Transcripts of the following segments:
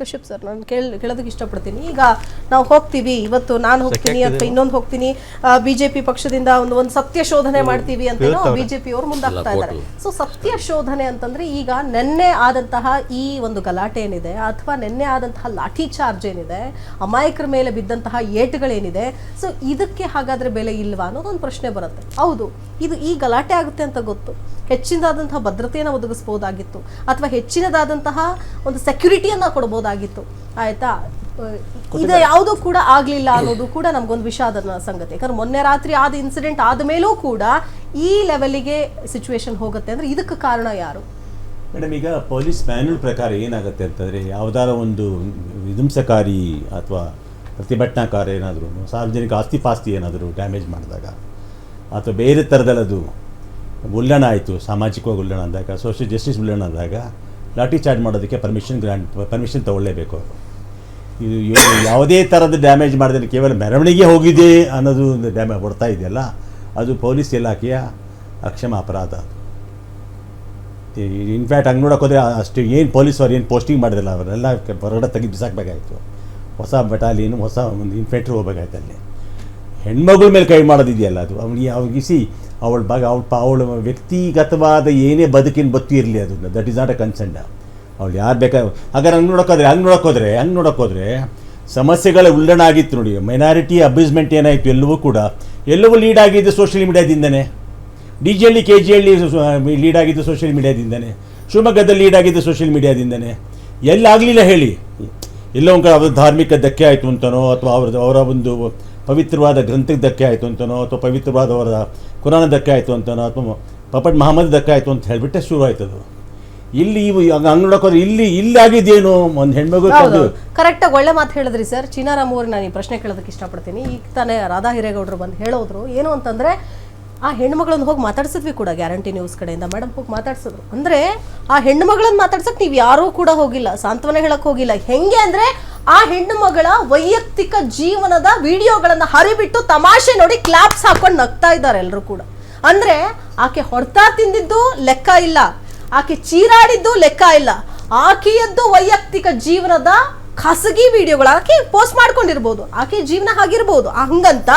Kashyap sir ನಾನು ಕೇಳ ಕೇಳೋದಕ್ಕೆ ಇಷ್ಟಪಡ್ತೀನಿ. ಈಗ ನಾವು ಹೋಗ್ತೀವಿ ಇವತ್ತು ನಾನು ಹೋಗ್ತೀನಿ ಅಥವಾ ಇನ್ನೊಂದು ಹೋಗ್ತೀನಿ. ಬಿಜೆಪಿ ಪಕ್ಷದಿಂದ ಒಂದು ಒಂದು ಸತ್ಯ ಶೋಧನೆ ಮಾಡ್ತೀವಿ ಅಂತ ಬಿಜೆಪಿ ಅವರು ಮುಂದಾಗ್ತಾ ಇದ್ದಾರೆ ಸೊ ಸತ್ಯ ಶೋಧನೆ ಅಂತಂದ್ರೆ ಈಗ ನಿನ್ನೆ ಆದಂತಹ ಈ ಒಂದು ಗಲಾಟೆ ಏನಿದೆ ಅಥವಾ ನಿನ್ನೆ ಆದಂತಹ ಲಾಠಿ ಚಾರ್ಜ್ ಏನಿದೆ ಅಮಾಯಕರ ಮೇಲೆ ಬಿದ್ದಂತಹ ಏಟುಗಳೇನಿದೆ ಸೊ ಇದಕ್ಕೆ ಹಾಗಾದ್ರೆ ಬೆಲೆ ಇಲ್ವಾ ಅನ್ನೋದೊಂದು ಪ್ರಶ್ನೆ ಬರುತ್ತೆ. ಹೌದು ಇದು ಈ ಗಲಾಟೆ ಆಗುತ್ತೆ ಅಂತ ಗೊತ್ತು. ಹೆಚ್ಚಿನದಾದಂತಹ ಭದ್ರತೆಯನ್ನು ಒದಗಿಸ್ಬೋದಾಗಿತ್ತು. ಅಥವಾ ಹೆಚ್ಚಿನದಾದಂತಹ ಒಂದು ಸೆಕ್ಯುರಿಟಿಯನ್ನ ಕೊಡ್ಬೋದಾಗಿತ್ತು ಆಯ್ತಾ? ಇದು ಯಾವುದೂ ಕೂಡ ಆಗ್ಲಿಲ್ಲ ಅನ್ನೋದು ಕೂಡ ನಮ್ಗೊಂದು ವಿಷಾದನ ಸಂಗತಿ. ಯಾಕಂದ್ರೆ ಮೊನ್ನೆ ರಾತ್ರಿ ಆದ ಇನ್ಸಿಡೆಂಟ್ ಆದ ಮೇಲೂ ಕೂಡ ಈ ಲೆವೆಲಿಗೆ ಸಿಚುವೇಶನ್ ಹೋಗುತ್ತೆ ಅಂದ್ರೆ ಇದಕ್ಕೆ ಕಾರಣ ಯಾರು? ಮೇಡಮ್ ಈಗ ಪೊಲೀಸ್ ಮ್ಯಾನ್ಯಲ್ ಪ್ರಕಾರ ಏನಾಗುತ್ತೆ ಅಂತಂದರೆ ಯಾವುದಾರ ಒಂದು ವಿಧ್ವಂಸಕಾರಿ ಅಥವಾ ಪ್ರತಿಭಟನಾಕಾರ ಏನಾದರೂ ಸಾರ್ವಜನಿಕ ಆಸ್ತಿ ಪಾಸ್ತಿ ಏನಾದರೂ ಡ್ಯಾಮೇಜ್ ಮಾಡಿದಾಗ ಅಥವಾ ಬೇರೆ ಥರದಲ್ಲದು ಉಲ್ಲಣ ಆಯಿತು ಸಾಮಾಜಿಕವಾಗಿ ಉಲ್ಲಣ ಅಂದಾಗ ಸೋಷಿಯಲ್ ಜಸ್ಟಿಸ್ ಉಲ್ಲಣ ಆದಾಗ ಲಾಠಿ ಚಾರ್ಜ್ ಮಾಡೋದಕ್ಕೆ ಪರ್ಮಿಷನ್ ಗ್ರಾಂಟ್ ಪರ್ಮಿಷನ್ ತೊಗೊಳ್ಳೇಬೇಕು. ಇದು ಯಾವುದೇ ಥರದ ಡ್ಯಾಮೇಜ್ ಮಾಡಿದ್ರೆ ಕೇವಲ ಮೆರವಣಿಗೆ ಹೋಗಿದೆ ಅನ್ನೋದು ಒಂದು ಡ್ಯಾಮೇಜ್ ಹೊಡ್ತಾ ಇದೆಯಲ್ಲ, ಅದು ಪೊಲೀಸ್ ಇಲಾಖೆಯ ಅಕ್ಷಮ ಅಪರಾಧ. ಅದು ಇನ್ಫ್ಯಾಕ್ಟ್ ಹಂಗೆ ನೋಡೋಕೆ ಹೋದರೆ ಅಷ್ಟು ಏನು ಪೊಲೀಸವ್ರು ಏನು ಪೋಸ್ಟಿಂಗ್ ಮಾಡಿದಿಲ್ಲ ಅವರೆಲ್ಲ ಹೊರಗಡೆ ತೆಗೆದು ಬಿಸಾಕಬೇಕಾಯ್ತು. ಹೊಸ ಬಟಾಲಿಯನ್ ಹೊಸ ಒಂದು ಇನ್ಫ್ಯಾಕ್ಟ್ರಿ ಹೋಗ್ಬೇಕಾಯ್ತು ಅಲ್ಲಿ. ಹೆಣ್ಮಗಳ ಮೇಲೆ ಕೈ ಮಾಡೋದಿದೆಯಲ್ಲ ಅದು. ಅವನಿಗೆ ಅವಗಿಸಿ ಅವಳ ಬಗ್ಗೆ ಅವಳ ಅವಳ ವ್ಯಕ್ತಿಗತವಾದ ಏನೇ ಬದುಕಿನ ಬತ್ತಿ ಇರಲಿ ಅದು. That is not a concern ಅವಳು ಯಾರು ಬೇಕಾದ್ರೆ ಹಾಗಾದ್ರೆ ಹಂಗೆ ನೋಡೋಕ್ಕೋದ್ರೆ ಹಂಗೆ ನೋಡೋಕ್ಕೋದ್ರೆ ಹಂಗೆ ನೋಡೋಕ್ಕೋದ್ರೆ ಸಮಸ್ಯೆಗಳ ಉಲ್ಲಣ ಆಗಿತ್ತು ನೋಡಿ. ಮೈನಾರಿಟಿ ಅಬ್ಯೂಸ್ಮೆಂಟ್ ಏನಾಯಿತು ಎಲ್ಲವೂ ಕೂಡ. ಎಲ್ಲವೂ ಲೀಡ್ ಆಗಿದ್ದು social ಮೀಡಿಯಾದಿಂದನೇ D G Halli K G Halli lead ಆಗಿದ್ದು ಸೋಷಿಯಲ್ ಮೀಡಿಯಾದಿಂದನೇ ಶಿವಮೊಗ್ಗದಲ್ಲಿ ಲೀಡ್ ಆಗಿದ್ದು ಸೋಷಿಯಲ್ ಮೀಡಿಯಾದಿಂದನೇ ಎಲ್ಲಾಗಲಿಲ್ಲ ಹೇಳಿ. ಎಲ್ಲೋ ಒಂದು ಧಾರ್ಮಿಕ ಧಕ್ಕೆ ಆಯಿತು ಅಂತನೋ, ಅಥವಾ ಅವ್ರದ್ದು, ಅವರ ಒಂದು ಪವಿತ್ರವಾದ ಗ್ರಂಥಕ್ಕೆ ಧಕ್ಕೆ ಆಯಿತು ಅಂತನೋ ಅಥವಾ ಪವಿತ್ರವಾದವರ ಕುರಾನ ಧಕ್ಕೆ ಆಯಿತು ಅಂತನೋ ಅಥವಾ ಪಪಟ್ ಮಹಮ್ಮದ್ ಧಕ್ಕೆ ಆಯಿತು ಅಂತ ಹೇಳಿಬಿಟ್ಟೆ ಶುರು ಆಯ್ತದು ಇಲ್ಲಿ ಇವು ನೋಡೋಕೋದ್ರೆ ಇಲ್ಲಿ ಇಲ್ಲಿ ಆಗಿದ್ದೇನು ಒಂದು ಹೆಣ್ಮಗು ಕರೆಕ್ಟಾಗಿ ಒಳ್ಳೆ ಮಾತು ಹೇಳಿದ್ರಿ ಸರ್ ಚೀನಾರಾಮ್ ಅವ್ರಿಗೆ ನಾನು ಈ ಪ್ರಶ್ನೆ ಕೇಳೋದಕ್ಕೆ ಇಷ್ಟಪಡ್ತೀನಿ. ಈಗ ತಾನೇ ರಾಧಾ ಹಿರೇಗೌಡರು ಬಂದು ಹೇಳೋದ್ರು. ಏನು ಅಂತಂದ್ರೆ ಆ ಹೆಣ್ಮಗಳನ್ನ ಹೋಗಿ ಮಾತಾಡ್ಸಿದ್ವಿ ಕೂಡ ಗ್ಯಾರಂಟಿ ನ್ಯೂಸ್ ಕಡೆಯಿಂದ. ಮೇಡಮ್ ಹೋಗಿ ಮಾತಾಡ್ಸಿದ್ರು. ಅಂದ್ರೆ ಆ ಹೆಣ್ಣು ಮಗಳನ್ನ ಮಾತಾಡ್ಸಕ್ ನೀವು ಯಾರೂ ಕೂಡ ಹೋಗಿಲ್ಲ, ಸಾಂತ್ವನ ಹೇಳಕ್ ಹೋಗಿಲ್ಲ. ಹೆಂಗೆ ಅಂದ್ರೆ ಆ ಹೆಣ್ಣು ಮಗಳ ವೈಯಕ್ತಿಕ ಜೀವನದ ವಿಡಿಯೋಗಳನ್ನ ಹರಿಬಿಟ್ಟು ತಮಾಷೆ ನೋಡಿ ಕ್ಲಾಪ್ಸ್ ಹಾಕೊಂಡು ನಗ್ತಾ ಇದ್ದಾರೆ ಎಲ್ಲರೂ ಕೂಡ. ಅಂದ್ರೆ ಆಕೆ ಹೊಡ್ತಾ ತಿಂದಿದ್ದು ಲೆಕ್ಕ ಇಲ್ಲ, ಆಕೆ ಚೀರಾಡಿದ್ದು ಲೆಕ್ಕ ಇಲ್ಲ. ಆಕೆಯದ್ದು ವೈಯಕ್ತಿಕ ಜೀವನದ ಖಾಸಗಿ ವಿಡಿಯೋಗಳು ಆಕೆ ಪೋಸ್ಟ್ ಮಾಡ್ಕೊಂಡಿರ್ಬೋದು. ಆಕೆ ಜೀವನ ಆಗಿರ್ಬೋದು. ಹಂಗಂತ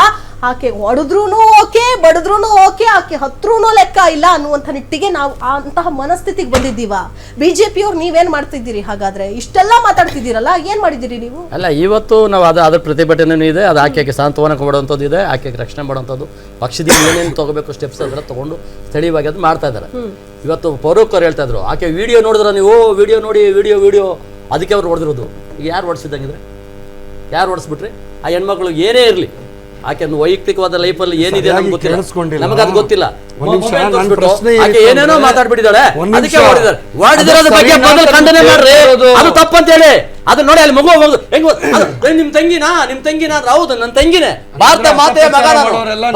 ಆಕೆ ಹೊಡೆದ್ರೂ ಓಕೆ ಬಡಿದ್ರೂ ಓಕೆ ಆಕೆ ಹತ್ರೂ ಲೆಕ್ಕ ಇಲ್ಲ ಅನ್ನುವಂಥ ನಿಟ್ಟಿಗೆ ನಾವು ಅಂತಹ ಮನಸ್ಥಿತಿಗೆ ಬಂದಿದ್ದೀವ. ಬಿಜೆಪಿಯವ್ರು ನೀವೇನು ಮಾಡ್ತಿದ್ದೀರಿ? ಹಾಗಾದ್ರೆ ಇಷ್ಟೆಲ್ಲ ಮಾತಾಡ್ತಿದ್ದೀರಲ್ಲ ಏನು ಮಾಡಿದ್ದೀರಿ ನೀವು? ಅಲ್ಲ ಇವತ್ತು ನಾವು ಅದು ಅದ್ರ ಪ್ರತಿಭಟನೆನೂ ಇದೆ. ಅದು ಆಕೆಗೆ ಸಾಂತ್ವನ ಕೊಡುವಂಥದ್ದು ಇದೆ. ಆಕೆಗೆ ರಕ್ಷಣೆ ಮಾಡುವಂಥದ್ದು. ಪಕ್ಷದಿಂದ ಏನೇನು ತಗೋಬೇಕು ಸ್ಟೆಪ್ಸ್ ಅದರ ತಗೊಂಡು ಸ್ಥಳೀಯವಾಗಿ ಅದು ಮಾಡ್ತಾ ಇದ್ದಾರೆ. ಇವತ್ತು ಫಾರೂಕ್ ಅವ್ರು ಹೇಳ್ತಾ ಇದ್ರು ಆಕೆ ವಿಡಿಯೋ ನೋಡಿದ್ರೆ ನೀವು? ವಿಡಿಯೋ ನೋಡಿ ವಿಡಿಯೋ ವಿಡಿಯೋ ಅದಕ್ಕೆ ಅವ್ರು ಹೊಡೆದಿರೋದು. ಈಗ ಯಾರು ಓಡಿಸಿದಂಗಿದ್ರೆ ಯಾರು ಓಡಿಸ್ಬಿಟ್ರಿ ಆ ಹೆಣ್ಮಕ್ಳು ಏನೇ ಇರಲಿ. ಆಕೆ ವೈಯಕ್ತಿಕವಾದ ಲೈಫಲ್ಲಿ ಏನಿದೆ ನಮ್ಗೆ ಗೊತ್ತಿಲ್ಲ. ನಮಗೆ ಅದು ಗೊತ್ತಿಲ್ಲ. ಆಕೆ ಏನೇನೋ ಮಾತಾಡ್ಬಿಟ್ಟಿದ್ದಾಳೆ ಅದಕ್ಕೆ ಅದು ಬಗ್ಗೆ ಸರಿನಾ ಮೊದಲು ಅಂತ ಖಂಡನೆ ಮಾಡ್ರಿ. ಅದು ತಪ್ಪಂತ ಹೇಳಿ ಅದು ನೋಡಿ ಅಲ್ಲಿ ಮಗು ಮಗು. ಹೆಂಗ್ ನಿಮ್ ತಂಗಿನಾ? ನಿಮ್ ತಂಗಿನ? ಅಂದ್ರೆ ಹೌದು ನನ್ನ ತಂಗಿನೇ. ಭಾರತ ಮಾತೆಯ ಮಗ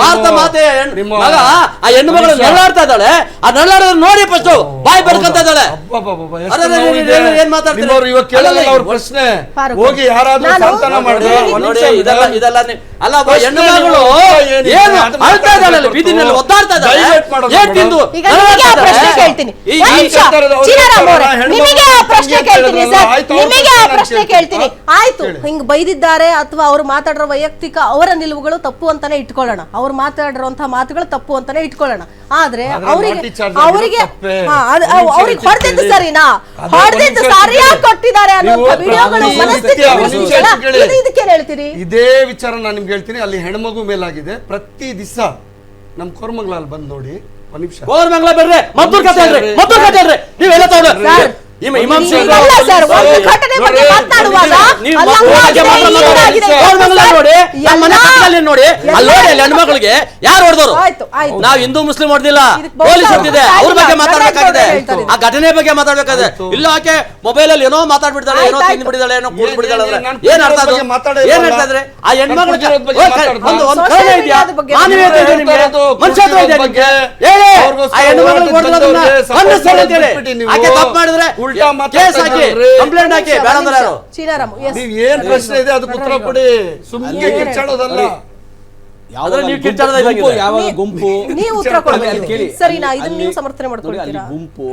ಭಾರತ ಮಾತೆಯ ಮಗ ಆ ಹೆಣ್ಣು ಮಗಳು. ನಳ್ಳಾಡ್ತಾ ಇದ್ದಾಳೆ. ಆ ನಳ್ಳಾಡೋದ್ರ ನೋಡಿ ಫಸ್ಟ್ ಬಾಯ್ ಬರ್ಕಂತ ಇದ್ದಾಳೆ. ಏನ್- ಮಾತಾಡ್ತೀರಿ? ಪ್ರಶ್ನೆ. ಹೋಗಿ ಯಾರಾದ್ರೂ ನೋಡಿ, ಇದೆಲ್ಲ ಇದೆಲ್ಲ ಅಲ್ಲ ಹೆಣ್ಣು ಮಗಳು ಏನು ಅಳ್ತಾ ಇದ್ದಾಳಲ್ಲ ಬೀದಿನಲ್ಲಿ ಒದ್ದಾಡ್ತಾ ಇದ್ದಾಳೆ? ಏನ್ ತಿಂದು? ಈಗ ನಿಮಗೆ ಆ ಪ್ರಶ್ನೆ ಕೇಳ್ತೀನಿ. ಒಂದ್ ನಿಮಿಷ. ಅವ್ರು ನಿಮಗೆ ಆ ಪ್ರಶ್ನೆ ಕೇಳ್ತೀನಿ ಸರ್. ನಿಮಗೆ ಆ ಪ್ರಶ್ನೆ ಕೇಳ್ತೀನಿ. ಆಯ್ತು. ಹಿಂಗ್ ಬೈದಿದ್ದಾರೆ ಅಥವಾ ಅವ್ರು ಮಾತಾಡಿರೋ ವೈಯಕ್ತಿಕ ಅವರ ನಿಲುವುಗಳು ತಪ್ಪು ಅಂತಾನೆ ಇಟ್ಕೊಳ್ಳೋಣ. ಅವ್ರು ಮಾತಾಡಿರುವಂತಹ ಮಾತುಗಳು ತಪ್ಪು ಅಂತಾನೆ ಇಟ್ಕೊಳ್ಳೋಣ. ಆದ್ರೆ ಅವರಿಗೆ ಅವರಿಗೆ ಅವ್ರಿಗೆ ಹೊಡೆದಿದ್ದು ಸರಿನಾ? ಹೊಡೆದಿದ್ದು ಸರಿಯಾಗಿ ಕೊಟ್ಟಿದ್ದಾರೆ ಅನ್ನೋ ವಿಡಿಯೋಗಳು ಮನಸ್ಥಿತಿ ಇದಕ್ಕೇನ್ ಹೇಳ್ತೀರಿ? ಇದೇ ವಿಚಾರ ನಾನು ನಿಮ್ಗೆ ಹೇಳ್ತೀನಿ. ಅಲ್ಲಿ ಹೆಣ್ಮಗು ಮೇಲಾಗಿದೆ. ಪ್ರತಿ ದಿವಸ ನಮ್ ಕೋರ್ಮಂಗ್ಲಲ್ಲಿ ಬಂದ್ ನೋಡಿ. ಒಂದ್ ನಿಮಿಷ. ಕೋರಮಂಗಲ ಬರ್ರಿ. ಮದ್ದೂರ್ ಕತೆ ಹೇಳ್ರಿ. ಮದ್ದೂರ್ ಕತೆ ಹೇಳ್ರಿ. ನೀವೆಲ್ಲ ತಗೊಂಡ್ರಿ. ನೋಡಿ, ಅಲ್ಲಿ ಹೆಣ್ಮಕ್ಳಿಗೆ ಯಾರು ಹೊಡೆದವರು ಆಯ್ತು, ಆಯ್ತು. ನಾವು ಹಿಂದೂ ಮುಸ್ಲಿಂ ಹೊಡೆದಿಲ್ಲ. ಪೊಲೀಸ್ ಹೊಡೆದಿದೆ. ಅವ್ರ ಬಗ್ಗೆ ಮಾತಾಡಬೇಕಾಗಿದೆ. ಆ ಘಟನೆ ಬಗ್ಗೆ ಮಾತಾಡಬೇಕಾಗಿದೆ. ಇಲ್ಲ ಆಕೆ ಮೊಬೈಲ್ ಅಲ್ಲಿ ಏನೋ ಮಾತಾಡ್ಬಿಡ್ತಾಳೆ ಏನೋ ಆಯ್ತು, ತಿಂದು ಬಿಡಿದಾಳೆ ಏನೋ ಕೂಡ್ ಏನ್- ಬಿಡಿದಾಳೆ ಏನ್- ಅಂದ್ರೆ ನಾನು ಏನ್ ಅರ್ಥ ಅದು? ಏನ್? ಹೇಳ್ತಾ ಇದ್ರೆ ಆ ಹೆಣ್ಮಕ್ಳು ಒಂದು ಒಂದು ಕರುಣೆ ಇದೆಯಾ? ಮಾನವೀಯತೆ ಇದೆ ನಿಮ್ಗೆ? ಮನುಷ್ಯತ್ವ ಇದೆ ನಿಮ್ಗೆ? ಹೇಳಿ ಆ ಅವ್ರಿಗೋಸ್ಕರ ಹೆಣ್ಮಕ್ಳು ಹೋರಾಟಕ್ಕೆ ಹೊಡೆದೋದನ್ನ ಬಂದವ್ರಿಗೆ support ಖಂಡಿಸ್ತಾರೆ ಅಂತ ಹೇಳಿ. ಬಿಟ್ಬಿಟ್ಟು ನೀವು. ಆಕೆ ತಪ್ಪು ಮಾಡಿದ್ರೆ ಉಲ್ಟಾ ಕೇಸ್ ಹಾಕಿ ಕಂಪ್ಲೇಂಟ್ ಹಾಕಿ ಬೇಡ ಅಂದ್ರೆ ಯಾರು yes. ನೀವ್ ಏನ್ ಪ್ರಶ್ನೆ ಇದೆ ಅದಕ್ಕೆ ಉತ್ತರ ಕೊಡಿ. ಸುಮ್ಮನೆ ಕಿಚ್ಚಾಡೋದಲ್ಲ. ಆದ್ರೆ ನೀವು ಗುಂಪು- ಕಿರ್ಚಾಡೋದು ಗುಂಪು ಯಾವಾಗ ಗುಂಪು? ನೀವು ಉತ್ತರ ಕೊಡ್ಬೇಕು. ಕೇಳಿ. ಸರಿನಾ ಇದನ್ನ ನೀವು ಸಮರ್ಥನೆ ಮಾಡ್ಕೊಳ್ತೀರಾ? ಗುಂಪು.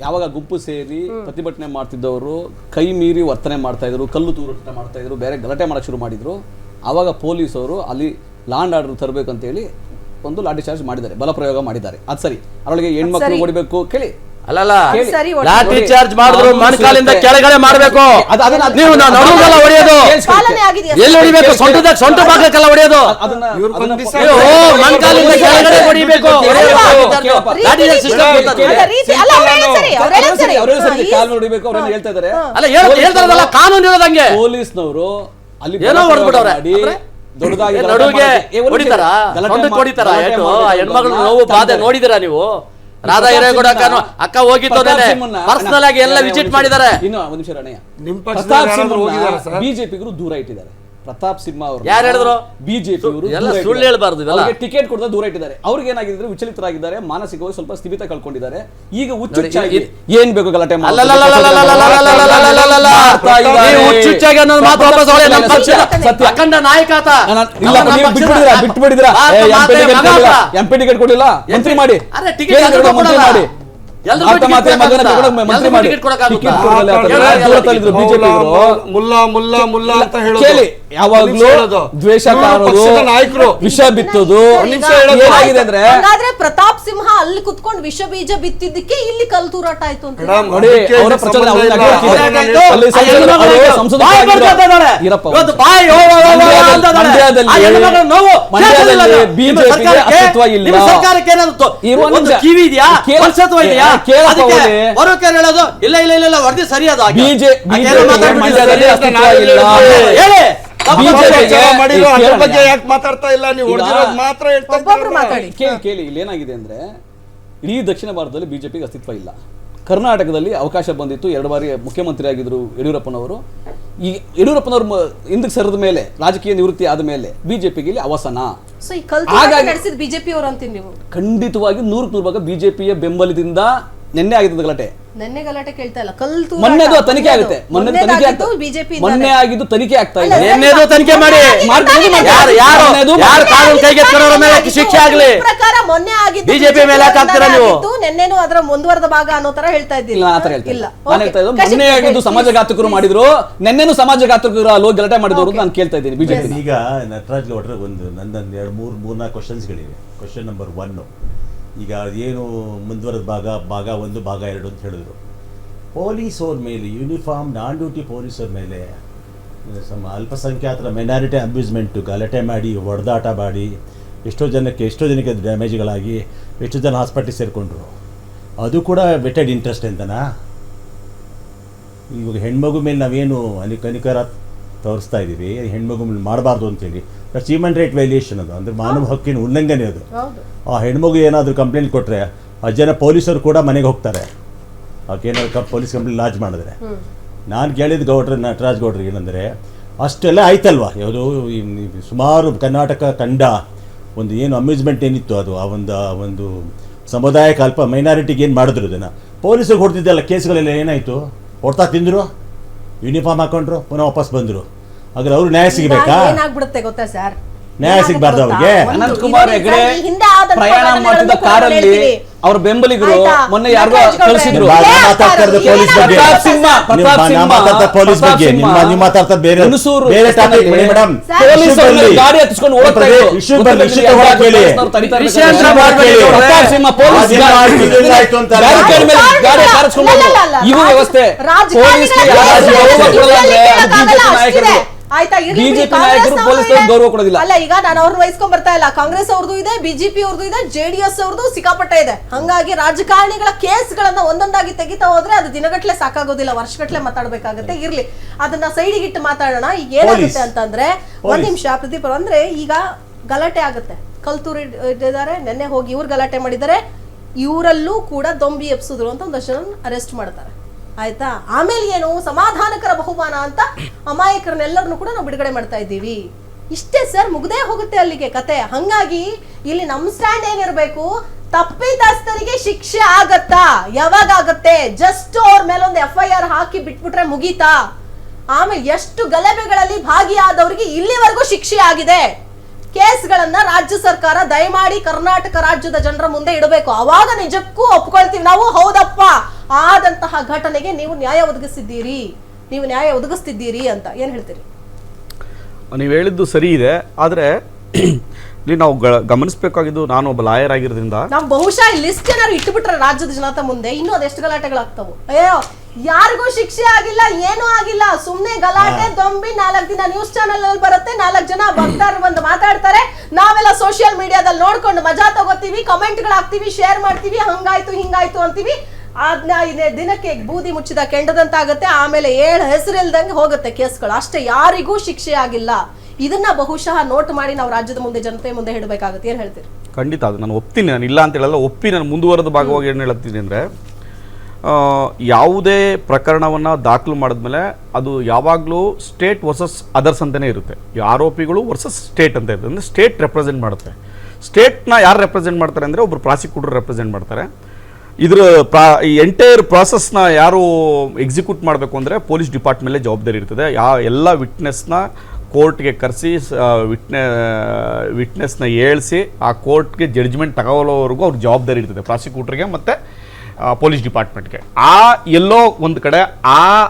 ಯಾವಾಗ ಗುಂಪು ಸೇರಿ ಪ್ರತಿಭಟನೆ ಮಾಡ್ತಿದ್ದವರು ಕೈ ಮೀರಿ ವರ್ತನೆ ಮಾಡ್ತಾ ಇದ್ರು ಕಲ್ಲು ತೂರಾಟ ಮಾಡ್ತಾ ಇದ್ರು ಬೇರೆ ಗಲಾಟೆ ಮಾಡಕ್ಕೆ ಶುರು ಮಾಡಿದ್ರು ಆವಾಗ ಪೊಲೀಸರು ಅಲ್ಲಿ ಲಾಂಡ್ ಆರ್ಡರ್ ತರಬೇಕು ಅಂತೇಳಿ ಒಂದು ಲಾಠಿ ಚಾರ್ಜ್ ಮಾಡಿದ್ದಾರೆ ಬಲ ಪ್ರಯೋಗ ಮಾಡಿದ್ದಾರೆ. ಅದು ಸರಿ. ಅದರೊಳಗೆ ಹೆಣ್ಮಕ್ಳು ಹೊಡಿಬೇಕು ಕೇಳಿ. ಅಲ್ಲಲ್ಲ ಚಾರ್ಜ್ ಮಾಡಿದ್ರು ಮಣಕಾಲಿಂದ ಕೆಳಗಡೆ ಮಾಡಬೇಕು. ನೀವು ಹೊಡೆಯೋದು. ಎಲ್ಲಿ ಹೊಡಿಬೇಕು? ಸೊಂಟದ ಸೊಂಟ ಭಾಗಕ್ಕೆಲ್ಲ ಹೊಡೆಯೋದು. ಮಣಕಾಲಿಂದ ಕೆಳಗಡೆ ಹೊಡಿಬೇಕು. ಅಲ್ಲ ಹೇಳ್ತಾರಲ್ಲ ಕಾನೂನು ಇರೋದಂಗೆ. ಪೊಲೀಸ್ನವರು ಅಲ್ಲಿ ಏನೋ ದೊಡ್ಡದಾಗಿ ನಡುವಿಗೆ ಹೊಡಿತಾರ? ಹೊಡಿತಾರ? ಹೆಣ್ಣು ಆ ಹೆಣ್ಮಗಳು ನೋವು ಬಾಧೆ ನೋಡಿದಿರಾ ನೀವು? ರಾಧಾ ಹಿರೇಗೌಡ ಅಕ್ಕ ಹೋಗಿತ್ತು ಪರ್ಸನಲ್ ಆಗಿ ಎಲ್ಲ ವಿಸಿಟ್ ಮಾಡಿದ್ದಾರೆ. ಇನ್ನು ಒಂದು ನಿಮಿಷ ಬಿಜೆಪಿಗರು ದೂರ ಇಟ್ಟಿದ್ದಾರೆ. ಪ್ರತಾಪ್ ಸಿಂಹ ಅವರು ಯಾರು ಹೇಳಿದ್ರು? ಬಿಜೆಪಿ ಅವರು ಎಲ್ಲ ಸುಳ್ಳು ಹೇಳ್ಬಾರ್ದು ಟಿಕೆಟ್ ಕೊಡದ ದೂರ ಇಟ್ಟಿದ್ದಾರೆ. ಅವ್ರಿಗೆ ಏನಾಗಿದ್ರೆ ವಿಚಲಿತರಾಗಿದ್ದಾರೆ ಮಾನಸಿಕವಾಗಿ ಸ್ವಲ್ಪ ಸ್ಥಿಮಿತ ಕಳ್ಕೊಂಡಿದ್ದಾರೆ. ಈಗ ಹುಚ್ಚುಚ್ಚಾಗಿ ಏನ್ ಬೇಕು ಗಲಾಟೆ ಹುಚ್ಚುಚ್ಚಾಗಿ ಅನ್ನೋದು ಮಾತು ವಾಪಸ್ ಅಖಂಡ ನಾಯಕ ಆತ ಇಲ್ಲ ನೀವು ಬಿಟ್ಬಿಡಿದ್ರ ಟಿಕೆಟ್ ಕೊಡಿಲ್ಲ ಎಂಟ್ರಿ ಮಾಡಿ ಟಿಕೆಟ್ ಮಾಡಿ ದ್ವೇಷ ವಿಷ ಬಿತ್ತೋದು ಅಂದ್ರೆ ಪ್ರತಾಪ್ ಸಿಂಹ ಅಲ್ಲಿ ಕುತ್ಕೊಂಡು ವಿಷ ಬೀಜ ಬಿತ್ತಿದ್ದಕ್ಕೆ ಇಲ್ಲಿ ಕಲ್ ತೂರಾಟ ಆಯ್ತು ಅಂತ ಸರ್ಕಾರಕ್ಕೆ ಏನಾದ್ರು ಕಿವಿ ಇದೆಯಾ ಹೇಳೋದು ಇಲ್ಲ ಇಲ್ಲ ಇಲ್ಲ ವರದಿ ಸರಿಯಾದ ಬಗ್ಗೆ ಯಾಕೆ ಮಾತಾಡ್ತಾ ಇಲ್ಲ? ನೀವು ಮಾತ್ರ ಕೇಳಿ ಕೇಳಿ. ಇಲ್ಲಿ ಏನಾಗಿದೆ ಅಂದ್ರೆ ಇಡೀ ದಕ್ಷಿಣ ಭಾರತದಲ್ಲಿ ಬಿಜೆಪಿಗೆ ಅಸ್ತಿತ್ವ ಇಲ್ಲ. ಕರ್ನಾಟಕದಲ್ಲಿ ಅವಕಾಶ ಬಂದಿತ್ತು. ಎರಡು ಬಾರಿ ಮುಖ್ಯಮಂತ್ರಿ ಆಗಿದ್ದರು ಯಡಿಯೂರಪ್ಪನವರು. ಈ ಯಡಿಯೂರಪ್ಪನವರು ಹಿಂದಕ್ಕೆ ಸರಿದ ಮೇಲೆ ರಾಜಕೀಯ ನಿವೃತ್ತಿ ಆದ ಮೇಲೆ ಬಿಜೆಪಿಗೆ ಇಲ್ಲಿ ಅವಸನ. ಹಾಗಾಗಿ- ಬಿಜೆಪಿ ನೀವು? ಖಂಡಿತವಾಗಿ ನೂರಕ್ಕೆ ನೂರು ಭಾಗ ಬಿಜೆಪಿಯ ಬೆಂಬಲದಿಂದ ನಿನ್ನೆ ಆಗಿದ್ದು ಗಲಾಟೆ. ನೆನ್ನೆ ಗಲಾಟೆ ಕೇಳ್ತಾ ಇಲ್ಲ. ಕಲ್ತು ಮೊನ್ನೆದು ತನಿಖೆ ಆಗುತ್ತೆ. ಮೊನ್ನೆ ತನಿಖೆ ಆಗ್ತದೆ ಬಿಜೆಪಿ ಮೊನ್ನೆ ಆಗಿದ್ದು ತನಿಖೆ ಆಗ್ತಾ ಇದೆ ನಿನ್ನೆದು ತನಿಖೆ ಮಾಡಿ ಯಾರು ಯಾರು ಯಾರು ಕಾನೂನು ಕೈಗೆತ್ತಿರೋರ ಮೇಲೆ ಶಿಕ್ಷೆ ಆಗ್ಲಿ. ಪ್ರಕಾರ ಮೊನ್ನೆ ಆಗಿದ್ದು ಬಿಜೆಪಿ ಮೇಲೆ ಯಾಕೆ ಹಾಕ್ತೀರಾ ನೀವು? ನೆನ್ನೆನು ಅದರ ಮುಂದುವರೆದ ಭಾಗ ಅನ್ನೋ ತರ ಹೇಳ್ತಾ ಇದ್ದೀನಿ ಇಲ್ಲ ಆ ತರ ಹೇಳ್ತಾ ಇಲ್ಲ. ನಾನು ಹೇಳ್ತಾ ಇದ್ದು ಮೊನ್ನೆ ಆಗಿದ್ದು ಸಮಾಜ ಸಮಾಜಘಾತಕರು please. ಮಾಡಿದ್ರು. ನಿನ್ನೆನು ಸಮಾಜಘಾತಕರು ಅಲ್ಲಿ ಹೋಗಿ ಗಲಾಟೆ ಮಾಡಿದವರು ನಾನು ಕೇಳ್ತಾ ಇದ್ದೀನಿ ಬಿಜೆಪಿ ಈಗ ನಟರಾಜ್ ಗೌಡ್ರೆ ಒಂದು ನನ್ನ ಎರಡು ಮೂರು ಮೂರ್ನಾಲ್ಕು ಕ್ವಶನ್ಸ್ಗಳಿವೆ ಕ್ವಶನ್ ನಂಬರ್ ಒನ್ನು ಈಗ ಏನು ಮುಂದುವರೆದ ಭಾಗ ಭಾಗ ಒಂದು, ಭಾಗ ಎರಡು ಅಂತ ಹೇಳಿದ್ರು. ಪೊಲೀಸವ್ರ ಮೇಲೆ, ಯೂನಿಫಾರ್ಮ್ ನಾನ್ ಡ್ಯೂಟಿ ಪೊಲೀಸರ ಮೇಲೆ ಸಮ ಅಲ್ಪಸಂಖ್ಯಾತರ ಮೆನಾರಿಟಿ ಅಮ್ಯೂಸ್ಮೆಂಟು ಗಲಾಟೆ ಮಾಡಿ, ಹೊಡೆದಾಟ ಮಾಡಿ, ಎಷ್ಟೋ ಜನಕ್ಕೆ ಎಷ್ಟೋ ಜನಕ್ಕೆ ಡ್ಯಾಮೇಜ್ಗಳಾಗಿ ಎಷ್ಟೋ ಜನ ಹಾಸ್ಪಿಟ್ಲಿಗೆ ಸೇರಿಕೊಂಡ್ರು. ಅದು ಕೂಡ ವೆಟೆಡ್ ಇಂಟ್ರೆಸ್ಟ್ ಅಂತನಾ ಇವಾಗ ಹೆಣ್ಮಗು ಮೇಲೆ ನಾವೇನು ಅನಿ ಕನಿಕರ ತೋರಿಸ್ತಾ ಇದ್ದೀವಿ ಹೆಣ್ಮಗು ಮೇಲೆ ಮಾಡಬಾರ್ದು ಅಂತೇಳಿ. ದಟ್ಸ್ ಹ್ಯೂಮನ್ ರೈಟ್ ವೈಲೇಷನ್ ಅದು. ಅಂದರೆ ಮಾನವ ಹಕ್ಕಿನ ಉಲ್ಲಂಘನೆ ಅದು. ಆ ಹೆಣ್ಮಗು ಏನಾದರೂ ಕಂಪ್ಲೇಂಟ್ ಕೊಟ್ಟರೆ ಆ ಜನ ಪೊಲೀಸರು ಕೂಡ ಮನೆಗೆ ಹೋಗ್ತಾರೆ. ಕ ಪೊಲೀಸ್ ಕಂಪ್ಲೇಂಟ್ ಲಾಜ್ ಮಾಡಿದ್ರೆ. ನಾನು ಕೇಳಿದ ಗೌಡ್ರ ನಟರಾಜ್ ಗೌಡ್ರಿಗೆ ಏನಂದರೆ ಅಷ್ಟೆಲ್ಲ ಆಯ್ತಲ್ವಾ? ಯಾವುದು ಸುಮಾರು ಕರ್ನಾಟಕ ಕಂಡ ಒಂದು ಏನು ಅಮ್ಯೂಸ್ಮೆಂಟ್ ಏನಿತ್ತು ಅದು ಆ ಒಂದು ಆ ಒಂದು ಸಮುದಾಯಕ್ಕೆ ಅಲ್ಪ ಮೈನಾರಿಟಿಗೆ ಏನು ಮಾಡಿದ್ರು ಇದನ್ನು. ಪೊಲೀಸರಿಗೆ ಹೊಡೆದಿದ್ದೆಲ್ಲ ಕೇಸ್ಗಳೆಲ್ಲ ಏನಾಯಿತು? ಹೊಡ್ತಾ ತಿಂದರು? ಯೂನಿಫಾರ್ಮ್ ಹಾಕೊಂಡ್ರು? ಪುನಃ ವಾಪಸ್ ಬಂದರು? ಹಾಗಾದ್ರೆ ಅವ್ರು ನ್ಯಾಯ ಸಿಗಬೇಕಾ? ಏನಾಗ್ಬಿಡುತ್ತೆ ಗೊತ್ತಾ ಸರ್? ನ್ಯಾಯ ಸಿಗಬಾರ್ದು ಅವ್ರಿಗೆ? ಅನಂತ್ ಕುಮಾರ್ ಹೆಗಡೆ ಪ್ರಯಾಣ ಮಾಡ್ತಿದ್ದ ಕಾರಲ್ಲಿ ಅವ್ರ ಬೆಂಬಲಿಗರು ಮೊನ್ನೆ ಯಾರಿಗೋ ಕಳಿಸಿದ್ರು. ಪೊಲೀಸ್ ಬಗ್ಗೆ? ಪೊಲೀಸ್ ಬಗ್ಗೆ? ನಿಮ್ಮ ನಿಮ್ಮ ಮಾತಾಡ್ತಾ ಬೇರೆ ಬೇರೆ ಟಾಪಿಕ್ ಮೇಡಮ್. ಪೊಲೀಸ್ ಗಾಡಿ ಹತ್ತಿಸ್ಕೊಂಡು ಹೋಗ್ತಾ ಇಶ್ಯೂ ಬರಲಿ ಇಶ್ಯೂ ತಗೊಳಕ್ ಹೇಳಿ ಪೊಲೀಸ್ ಆಯ್ತು ಅಂತ ಇವು ವ್ಯವಸ್ಥೆ. ಪೊಲೀಸ್ ನಾಯಕರು ಆಯ್ತಾ ಬಿಜೆಪಿ ನಾಯಕರು ಪೊಲೀಸರಿಗೆ. ಗೌರವ ಕೊಡೋದಿಲ್ಲ. ಅಲ್ಲ ಈಗ ನಾನು ಅವ್ರನ್ನ ವಹಿಸ್ಕೊಂಡ್ ಬರ್ತಾ ಇಲ್ಲ. ಕಾಂಗ್ರೆಸ್ ಅವ್ರದ್ದು ಇದೆ ಬಿಜೆಪಿ ಅವ್ರದ್ದು ಇದೆ ಜೆಡಿಎಸ್ ಅವ್ರದ್ದು ಸಿಕ್ಕಾಪಟ್ಟೆ ಇದೆ. ಹಂಗಾಗಿ ರಾಜಕಾರಣಿಗಳ ಕೇಸ್ಗಳನ್ನ ಒಂದೊಂದಾಗಿ ತೆಗಿತಾ ಹೋದ್ರೆ ಅದು ದಿನಗಟ್ಲೆ ಸಾಕಾಗೋದಿಲ್ಲ ವರ್ಷಗಟ್ಲೆ ಮಾತಾಡ್ಬೇಕಾಗತ್ತೆ. ಇರ್ಲಿ. ಅದನ್ನ ಸೈಡಿಗೆ ಇಟ್ಟು ಮಾತಾಡೋಣ. ಈಗ ಏನಾಗುತ್ತೆ. ಅಂತಂದ್ರೆ ಒಂದ್. ನಿಮಿಷ ಪ್ರದೀಪ್ ಅಂದ್ರೆ ಈಗ ಗಲಾಟೆ ಆಗುತ್ತೆ. ಕಲ್ತೂರು ಇಟ್ಟಿದ್ದಾರೆ ನೆನ್ನೆ ಹೋಗಿ ಇವ್ರು ಗಲಾಟೆ ಮಾಡಿದ್ದಾರೆ. ಇವರಲ್ಲೂ ಕೂಡ ದೊಂಬಿ ಎಪ್ಸಿದ್ರು ಅಂತ ಒಂದಷ್ಟು ಜನ ಅರೆಸ್ಟ್ ಮಾಡ್ತಾರೆ. ಆಯ್ತಾ? ಆಮೇಲೆ ಏನು? ಸಮಾಧಾನಕರ ಬಹುಮಾನ ಅಂತ ಅಮಾಯಕರನ್ನೆಲ್ಲರನ್ನು ಕೂಡ ನಾವು ಬಿಡುಗಡೆ ಮಾಡ್ತಾ ಇದ್ದೀವಿ. ಇಷ್ಟೇ ಸರ್, ಮುಗ್ದೇ ಹೋಗುತ್ತೆ ಅಲ್ಲಿಗೆ ಕತೆ. ಹಂಗಾಗಿ ಇಲ್ಲಿ ನಮ್ಮ ಸ್ಟ್ಯಾಂಡ್ ಏನಿರಬೇಕು, ತಪ್ಪಿತಸ್ಥರಿಗೆ ಶಿಕ್ಷೆ ಆಗತ್ತಾ? ಯಾವಾಗ ಆಗತ್ತೆ? ಜಸ್ಟ್ ಅವ್ರ ಮೇಲೆ ಒಂದು ಎಫ್ ಐ ಆರ್ ಹಾಕಿ ಬಿಟ್ಬಿಟ್ರೆ ಮುಗೀತಾ? ಆಮೇಲೆ ಎಷ್ಟು ಗಲಭೆಗಳಲ್ಲಿ ಭಾಗಿಯಾದವರಿಗೆ ಇಲ್ಲಿವರೆಗೂ ಶಿಕ್ಷೆ ಆಗಿದೆ. ಕೇಸ್ಗಳನ್ನ ರಾಜ್ಯ ಸರ್ಕಾರ ದಯಮಾಡಿ ಕರ್ನಾಟಕ ರಾಜ್ಯದ ಜನರ ಮುಂದೆ ಇಡಬೇಕು. ಅವಾಗ ನಿಜಕ್ಕೂ ಒಪ್ಕೊಳ್ತೀವಿ. ನಾವು ಹೌದಪ್ಪ. ಆದಂತಹ ಘಟನೆಗೆ ನೀವು ನ್ಯಾಯ ಒದಗಿಸಿದ್ದೀರಿ. ನೀವು ನ್ಯಾಯ ಒದಗಿಸ್ತಿದ್ದೀರಿ ಅಂತ. ಏನ್ ಹೇಳ್ತೀರಿ? ನೀವು ಹೇಳಿದ್ದು ಸರಿ ಇದೆ. ಆದರೆ ಇಲ್ಲಿ ನಾವು ಗಮನಿಸಬೇಕಾಗಿದ್ದು ನಾನು ಒಬ್ಬ ಲಾಯರ್ ಆಗಿರೋದ್ರಿಂದ ನಾವು ಬಹುಶಃ ಲಿಸ್ಟ್ ಏನಾದ್ರು ಇಟ್ಟುಬಿಟ್ರೆ ರಾಜ್ಯದ ಜನತ ಮುಂದೆ ಇನ್ನೂ ಅದೆಷ್ಟು ಗಲಾಟೆಗಳಾಗ್ತಾವು ಅಯ್ಯೋ ಯಾರಿಗೂ ಶಿಕ್ಷೆ ಆಗಿಲ್ಲ ಏನೂ ಆಗಿಲ್ಲ ಸುಮ್ನೆ ಗಲಾಟೆ ದೊಂಬಿ ನಾಲ್ಕು ದಿನ ನ್ಯೂಸ್ ಚಾನೆಲ್ ಅಲ್ಲಿ ಬರುತ್ತೆ ನಾಲ್ಕು ಜನ ಭಕ್ತರು ಬಂದು ಮಾತಾಡ್ತಾರೆ. ನಾವೆಲ್ಲ ಸೋಷಿಯಲ್ ಮೀಡಿಯಾದಲ್ಲಿ ನೋಡ್ಕೊಂಡು ಮಜಾ ತಗೋತೀವಿ ಕಮೆಂಟ್ಗಳು ಹಾಕ್ತಿವಿ ಶೇರ್ ಮಾಡ್ತೀವಿ ಹಂಗಾಯ್ತು ಹಿಂಗಾಯ್ತು ಅಂತೀವಿ. ಇದೇ ದಿನಕ್ಕೆ ಬೂದಿ ಮುಚ್ಚಿದ ಕೆಂಡದಂತಾಗುತ್ತೆ ಆಮೇಲೆ ಏಳು ಹೆಸರಿಲ್ದಂಗೆ ಹೋಗುತ್ತೆ ಕೇಸ್ಗಳು. ಅಷ್ಟೇ ಯಾರಿಗೂ ಶಿಕ್ಷೆ ಆಗಿಲ್ಲ. ಇದನ್ನ ಬಹುಶಃ ನೋಟ್ ಮಾಡಿ ನಾವು ರಾಜ್ಯದ ಮುಂದೆ, ಜನತೆ ಮುಂದೆ ಹೇಳಬೇಕಾಗುತ್ತೆ. ಏನು ಹೇಳ್ತೀರಿ? ಖಂಡಿತ ಅದು. ನಾನು ಒಪ್ತೀನಿ. ನಾನು ಇಲ್ಲ ಅಂತ ಹೇಳಲ್ಲ. ಒಪ್ಪಿ ನಾನು ಮುಂದುವರೆದ ಭಾಗವಾಗಿ ಏನು ಹೇಳ್ತೀನಿ ಅಂದರೆ ಯಾವುದೇ ಪ್ರಕರಣವನ್ನು ದಾಖಲು ಮಾಡಿದ್ಮೇಲೆ ಅದು ಯಾವಾಗಲೂ ಸ್ಟೇಟ್ ವರ್ಸಸ್ ಅದರ್ಸ್ ಅಂತಲೇ ಇರುತ್ತೆ. ಆರೋಪಿಗಳು ವರ್ಸಸ್ ಸ್ಟೇಟ್ ಅಂತ ಇರುತ್ತೆ. ಅಂದರೆ ಸ್ಟೇಟ್ ರೆಪ್ರೆಸೆಂಟ್ ಮಾಡುತ್ತೆ. ಸ್ಟೇಟ್ನ ಯಾರು ರೆಪ್ರೆಸೆಂಟ್ ಮಾಡ್ತಾರೆ ಅಂದರೆ ಒಬ್ಬರು ಪ್ರಾಸಿಕ್ಯೂಟರ್ ರೆಪ್ರೆಸೆಂಟ್ ಮಾಡ್ತಾರೆ. ಇದರ ಪ್ರಾ, ಈ ಎಂಟೈರ್ ಪ್ರಾಸೆಸ್ನ ಯಾರು ಎಕ್ಸಿಕ್ಯೂಟ್ ಮಾಡಬೇಕು ಅಂದರೆ ಪೊಲೀಸ್ ಡಿಪಾರ್ಟ್ಮೆಂಟೇ ಜವಾಬ್ದಾರಿ ಇರ್ತದೆ. ಯಾ, ಎಲ್ಲ ವಿಟ್ನೆಸ್ನ ಕೋರ್ಟ್ಗೆ ಕರೆಸಿ ವಿಟ್ನೆ ವಿಟ್ನೆಸ್ನ ಏಳಿಸಿ ಆ ಕೋರ್ಟ್ಗೆ ಜಡ್ಜ್ಮೆಂಟ್ ತಗೊಳ್ಳೋವರೆಗೂ ಅವ್ರ ಜವಾಬ್ದಾರಿ ಇರ್ತದೆ. ಪ್ರಾಸಿಕ್ಯೂಟರ್ಗೆ ಮತ್ತು ಪೊಲೀಸ್ ಡಿಪಾರ್ಟ್ಮೆಂಟ್ಗೆ. ಆ, ಎಲ್ಲೋ ಒಂದು ಕಡೆ ಆ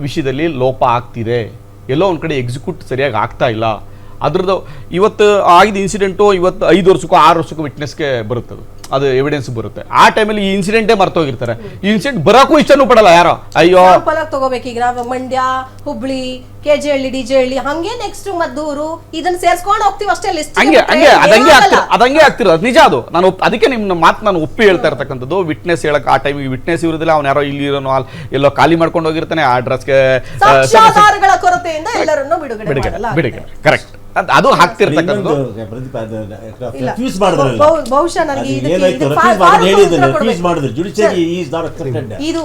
ವಿಷಯದಲ್ಲಿ ಲೋಪ ಆಗ್ತಿದೆ. ಎಲ್ಲೋ ಒಂದು ಕಡೆ ಎಕ್ಸಿಕ್ಯೂಟ್ ಸರಿಯಾಗಿ ಆಗ್ತಾ ಇಲ್ಲ. ಅದ್ರದ್ದು, ಇವತ್ತು ಆಗಿದ ಇನ್ಸಿಡೆಂಟು ಇವತ್ತು ಐದು ವರ್ಷಕ್ಕೂ, ಆರು ವರ್ಷಕ್ಕೂ ವಿಟ್ನೆಸ್ಗೆ ಬರುತ್ತೆ ಅದು ಎವಿಡೆನ್ಸ್ ಬರುತ್ತೆ. ಆ ಟೈಮಲ್ಲಿ ಈ ಇನ್ಸಿಡೆಂಟೇ ಮರ್ತೋಗಿರ್ತಾರೆ. ಈ ಇನ್ಸಿಡೆಂಟ್ ಬರೋಕ್ಕೂ ಇಷ್ಟನೂ ಪಡಲ್ಲ ಯಾರೋ? ಅಯ್ಯೋ. ತಗೋಬೇಕೀಗ ಆಗಿ ತಗೋಬೇಕು ಈಗ ನಾವು ಮಂಡ್ಯ ಹುಬ್ಳಿ ಹಳ್ಳಿ ಡಿ ಜೆ ಹಳ್ಳಿ ಹಂಗೆ ನೆಕ್ಸ್ಟ್ ಮದ್ದೂರು ಇದನ್ನ ಸೇರ್ಸ್ಕೊಂಡು ಹೋಗ್ತೀವಿ ಅಷ್ಟೇ ಲಿಸ್ಟ್ ಹಂಗೆ ಹಂಗೆ ಅದಂಗೆ ಆಗ್ತಿರೋ ಅದಂಗೆ ಆಗ್ತಿರೋದು. ಅದು ನಿಜ ಅದು. ನಾನು ಅದಕ್ಕೆ ನಿಮ್ಮ ಮಾತು ನಾನು ಒಪ್ಪಿ ಹೇಳ್ತಾ ಇರ್ತಕ್ಕಂಥದ್ದು. ವಿಟ್ನೆಸ್ ಹೇಳಕ್ ಆ ಟೈಮಿಗೆ ವಿಟ್ನೆಸ್ ಇರೋದಿಲ್ಲ. ಅವ್ನು ಯಾರೋ ಇಲ್ಲಿ ಇರೋನು ಎಲ್ಲೋ ಖಾಲಿ ಮಾಡ್ಕೊಂಡು ಹೋಗಿರ್ತಾನೆ. ಆ ಡ್ರೆಸ್ಗೆ ಸಾಕ್ಷ್ಯಾಧಾರಗಳ ಕೊರತೆಯಿಂದ ಎಲ್ಲರನ್ನೂ ಬಿಡುಗಡೆ ಬಿಡುಗಡೆ ಮಾಡಲ್ಲ ಅದು ಹಾಕ್ತಿರ್ತಕ್ಕಂಥದ್ದು. ಬಹುಶಃ ನನಗೆ ಇದು